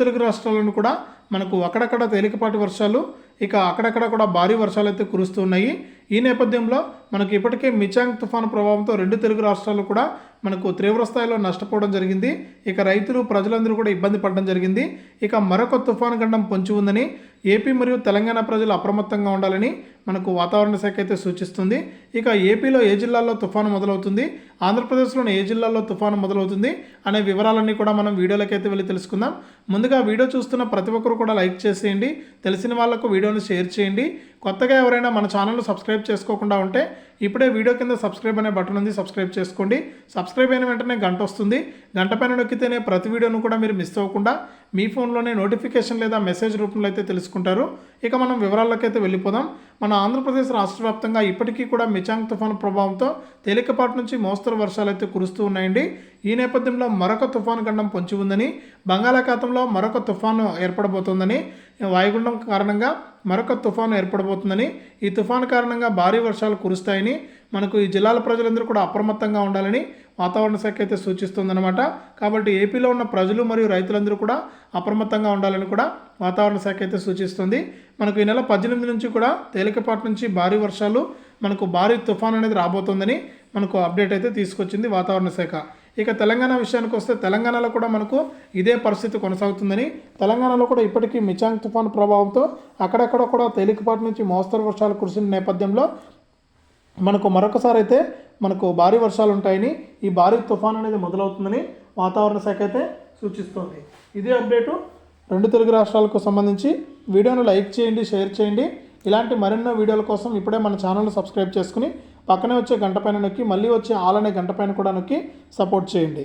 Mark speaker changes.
Speaker 1: తెలుగు రాష్ట్రాలను కూడా మనకు అక్కడక్కడ తేలికపాటి వర్షాలు ఇక అక్కడక్కడ కూడా భారీ వర్షాలు అయితే కురుస్తున్నాయి ఈ నేపథ్యంలో మనకు ఇప్పటికే మిచాంగ్ తుఫాను ప్రభావంతో రెండు తెలుగు రాష్ట్రాలు కూడా మనకు తీవ్ర స్థాయిలో నష్టపోవడం జరిగింది. ఇక రైతులు ప్రజలందరూ కూడా ఇబ్బంది పడడం జరిగింది. ఇక మరొక తుఫాను గండం పొంచి ఉందని ఏపీ మరియు తెలంగాణ ప్రజలు అప్రమత్తంగా ఉండాలని మనకు వాతావరణ శాఖ అయితే సూచిస్తుంది. ఇక ఏపీలో ఏ జిల్లాల్లో తుఫాను మొదలవుతుంది? ఆంధ్రప్రదేశ్లోని ఏ జిల్లాల్లో తుఫాను మొదలవుతుంది? అనే వివరాలన్నీ కూడా మనం వీడియోలకైతే వెళ్ళి తెలుసుకుందాం. ముందుగా వీడియో చూస్తున్న ప్రతి ఒక్కరు కూడా లైక్ చేసేయండి. తెలిసిన వాళ్ళకు వీడియోని షేర్ చేయండి. కొత్తగా ఎవరైనా మన ఛానల్ సబ్స్క్రైబ్ చేసుకోకుండా ఉంటే ఇప్పుడే వీడియో కింద సబ్స్క్రైబ్ అనే బటన్ ఉంది సబ్స్క్రైబ్ చేసుకోండి. సబ్స్క్రైబ్ అయిన వెంటనే గంట వస్తుంది. గంట పైన నొక్కితేనే ప్రతి వీడియోను కూడా మీరు మిస్ అవ్వకుండా మీ ఫోన్లోనే నోటిఫికేషన్ లేదా మెసేజ్ రూపంలో అయితే తెలుసుకుంటారు. ఇక మనం వివరాల్లోకైతే వెళ్ళిపోదాం. మన ఆంధ్రప్రదేశ్ రాష్ట్ర వ్యాప్తంగా ఇప్పటికీ కూడా మిచాంగ్ తుఫాను ప్రభావంతో తేలికపాటి నుంచి మోస్తరు వర్షాలు అయితే కురుస్తూ ఉన్నాయండి. ఈ నేపథ్యంలో మరొక తుఫాను గండం పొంచి ఉందని బంగాళాఖాతంలో మరొక తుఫాను ఏర్పడబోతోందని వాయుగుండం కారణంగా మరొక తుఫాను ఏర్పడబోతుందని ఈ తుఫాను కారణంగా భారీ వర్షాలు కురుస్తాయని మనకు ఈ జిల్లాల ప్రజలందరూ కూడా అప్రమత్తంగా ఉండాలని వాతావరణ శాఖ అయితే సూచిస్తుందన్నమాట. కాబట్టి ఏపీలో ఉన్న ప్రజలు మరియు రైతులందరూ కూడా అప్రమత్తంగా ఉండాలని కూడా వాతావరణ శాఖ అయితే సూచిస్తుంది. మనకు ఈ నెల పద్దెనిమిది నుంచి కూడా తేలికపాటి నుంచి భారీ వర్షాలు మనకు భారీ తుఫాన్ అనేది రాబోతుందని మనకు అప్డేట్ అయితే తీసుకొచ్చింది వాతావరణ శాఖ. ఇక తెలంగాణ విషయానికి వస్తే తెలంగాణలో కూడా మనకు ఇదే పరిస్థితి కొనసాగుతుందని తెలంగాణలో కూడా ఇప్పటికీ మిచాంగ్ తుఫాన్ ప్రభావంతో అక్కడక్కడ కూడా తేలికపాటి నుంచి మోస్తరు వర్షాలు కురిసిన నేపథ్యంలో మనకు మరొకసారి అయితే మనకు భారీ వర్షాలు ఉంటాయని ఈ భారీ తుఫాన్ అనేది మొదలవుతుందని వాతావరణ శాఖ అయితే సూచిస్తోంది. ఇదే అప్డేటు రెండు తెలుగు రాష్ట్రాలకు సంబంధించి. వీడియోను లైక్ చేయండి షేర్ చేయండి. ఇలాంటి మరెన్నో వీడియోల కోసం ఇప్పుడే మన ఛానల్ను సబ్స్క్రైబ్ చేసుకుని పక్కనే వచ్చే గంట పైన నొక్కి మళ్ళీ వచ్చే ఆల్ అనే గంట పైన కూడా నొక్కి సపోర్ట్ చేయండి.